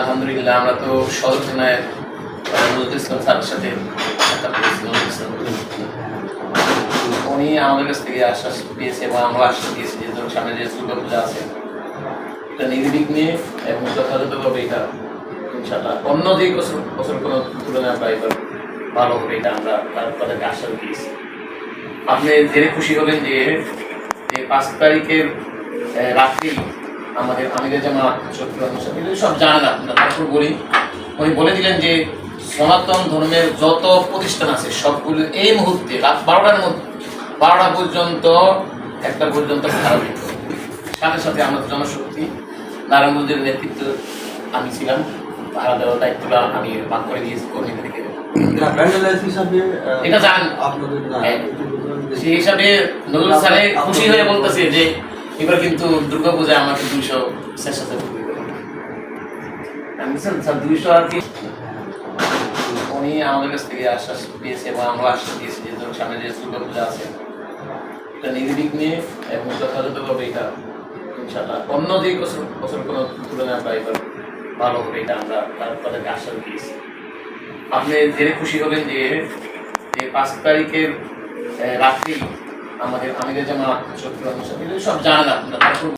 আলহামদুলিল্লাহ, আমরা তো সদর থানায় নজরুল ইসলাম স্যারের সাথে। উনি আমাদের কাছ থেকে আশ্বাস পেয়েছে এবং আমরা আশ্বাস দিয়েছি যে, ধরুন সামনে যে দুর্গা পূজা আছে, এটা নির্বিঘ্নে এবং যথাযথভাবে এটা ইনশাল্লাহ অন্য যে বছর বছর কোনো তুলনায় আমরা এবার ভালো হবে এটা আমরা তাদেরকে আশ্বাস দিয়েছি আপনি জেনে খুশি হবেন যে পাঁচ তারিখের রাত্রি আমাদের জামাত মুসলিম, এগুলো সব জানেন আপনারা তারপর বলি উনি বলে দিলেন যে সনাতন ধর্মের যত প্রতিষ্ঠান আছে সবগুলো এই মুহূর্তে রাত বারোটার মধ্যে বারোটা পর্যন্ত একটা পর্যন্ত দিত সাথে সাথে আমাদের জনশক্তি নারায়ণগঞ্জের নেতৃত্ব আমি ছিলাম ভাড়া দেওয়ার দায়িত্বটা আমি ভাগ করে দিয়েছি কর্মীদেরকে এটা জান। হ্যাঁ। সেই হিসাবে নজরুল স্যারে খুশি হয়ে বলতেছে যে এবার কিন্তু দুর্গা পূজায় আমাকে দুইশো বলছিলাম, স্যার দুইশো আর কি? উনি আমাদের কাছ থেকে আশ্বাস পেয়েছে এবং আমরা আশ্বাস দিয়েছি যে ধরুন সামনে যে দুর্গা পূজা আছে এটা নির্বিঘ্নে এবং যথাযথভাবে এটা ইনশাল্লাহ অন্য যে বছর বছর কোনো তুলনায় আমরা এবার ভালো হবে এটা আমরা তার- তাদেরকে আশ্বাস দিয়েছি। আপনি জেনে খুশি হবেন যে পাঁচ তারিখের রাত্রি আমাদের আমাদের যে মা এগুলো সব জানা তারপর